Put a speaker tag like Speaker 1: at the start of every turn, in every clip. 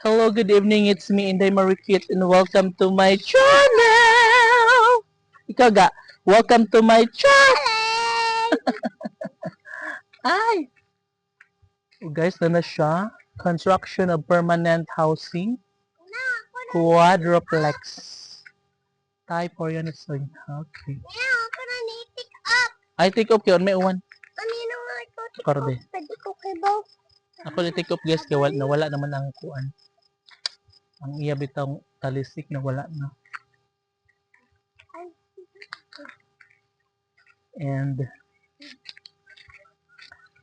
Speaker 1: Hello, good evening. It's me, Inday Marikit, and welcome to my channel! Ikaw ga, welcome to my channel! Ay! Oh, guys, na na siya. Construction of permanent housing. Quadruplex. Type or units. Okay.
Speaker 2: Yeah, ako na ni-pick up.
Speaker 1: Ay, take off yun. May uwan.
Speaker 2: Kanino nga ito?
Speaker 1: Korde.
Speaker 2: Pwede ko kay Bow.
Speaker 1: Ako ni take off guys, kaya wala, nawala naman ang kuan. Ang iya bitang talisik na wala na. And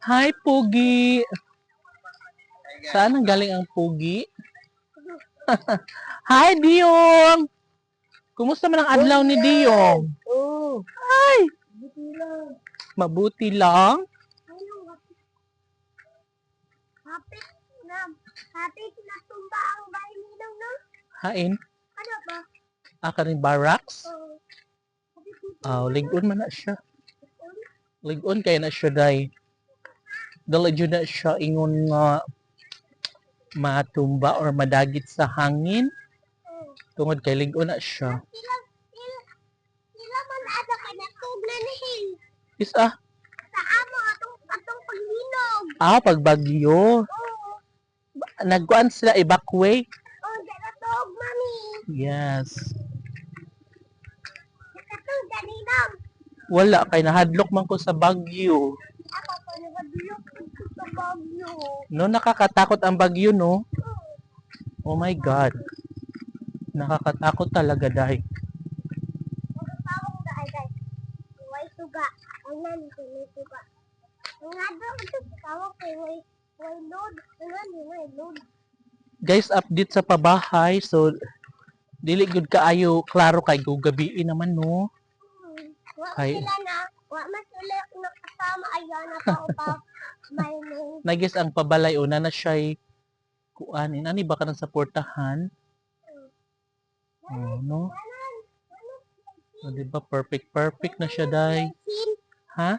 Speaker 1: Hi Pugi. Saan ang galing ang Pugi? Hi Diong. Kumusta man ang adlaw ni Diong?
Speaker 2: Oo.
Speaker 1: Ay,
Speaker 2: Buti lang.
Speaker 1: mabuti lang.
Speaker 2: Hapit na. Hapit na tumba ang nilaw na.
Speaker 1: Hain,
Speaker 2: Ano ba?
Speaker 1: aka rin barracks.
Speaker 2: Oo.
Speaker 1: Ah, ligon man na siya. Ligon kaya na siya day. Dala jud na siya ingon nga matumba or madagit sa hangin. Tungod kay ligon na siya.
Speaker 2: Sila, man ada ka na tug na nihil.
Speaker 1: Is ah,
Speaker 2: Sa amo atong atong paghinog.
Speaker 1: ah pagbagyo.
Speaker 2: Oo.
Speaker 1: Nagkuan sila evacuate.
Speaker 2: Oh, dala tug mami.
Speaker 1: Yes.
Speaker 2: Nakatug ganinang.
Speaker 1: Wala kay nahadlok man ko sa bagyo.
Speaker 2: Ako pa nagadulok sa bagyo.
Speaker 1: No nakakatakot ang bagyo no. Oh my god. Nakakatakot talaga dahil.
Speaker 2: Ang tawag na ay guys. Way suga. Ang nani ko may suga. Ang nado ito tawag kay way way load. Load.
Speaker 1: guys update sa pabahay. So dili gud kaayo klaro kay gugabiin naman no?
Speaker 2: Hmm. Wa
Speaker 1: Ay.
Speaker 2: sila na. Wa mas ulit na kasama. Ayan na pa pa. May nung
Speaker 1: na guys ang pabalay una na siya kuan. Ani ba ka nang suportahan oh, no. o, di ba perfect perfect na siya dai ha?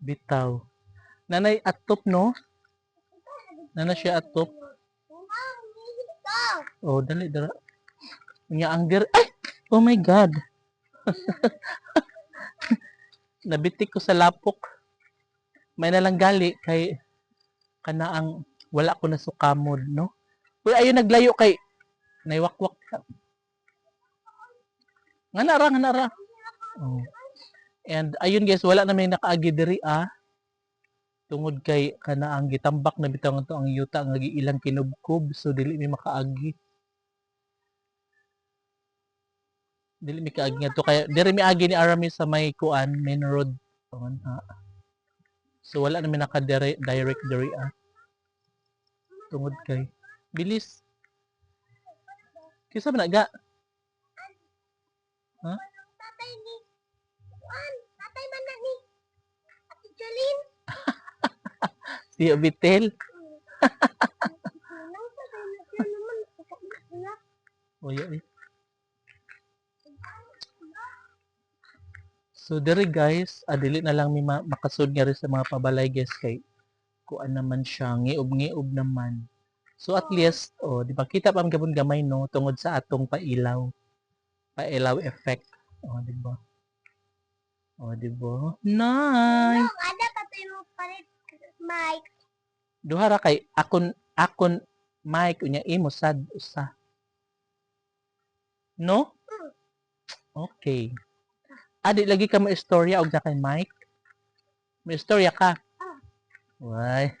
Speaker 1: Bitaw nanay atop no? Nana siya atop oh dali dara unya ang dir ay! Oh my god! Nabitik ko sa lapok. May nalang gali kay kana ang wala ko na sukamod no? Uy ayun naglayo kay naiwakwak ka. Nga nara nga nara. Oh. and ayun guys wala na may nakaagi diri ah tungod kay kana ang gitambak na bitaw to ang yuta nga ilang kinubkob so dili may makaagi. Dili mi kaagi nga to kaya diri mi agi ni Arami sa may kuan main road. On ha. So wala na mi naka direct diri ah tungod kay bilis. Kisa man naga
Speaker 2: Tatay ni. Juan, tatay man na ni.
Speaker 1: Si Bitel oya eh. So diri guys, adili na lang mi ma- makasud nga rin sa mga pabalay guys kay kuan naman siya ngiob-ngiob naman. So at least oh, di ba kita pa gabon gamay no tungod sa atong pailaw. Pailaw effect. Oh, di ba? Oh, di ba? Nice.
Speaker 2: Mo palit Mike.
Speaker 1: Duha ra kay akon akon mic unya imo sad usa. No? Okay. Adi lagi ka mo istorya og na kay Mike. May istorya ka. Why?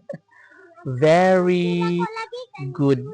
Speaker 1: Very
Speaker 2: Ako
Speaker 1: good.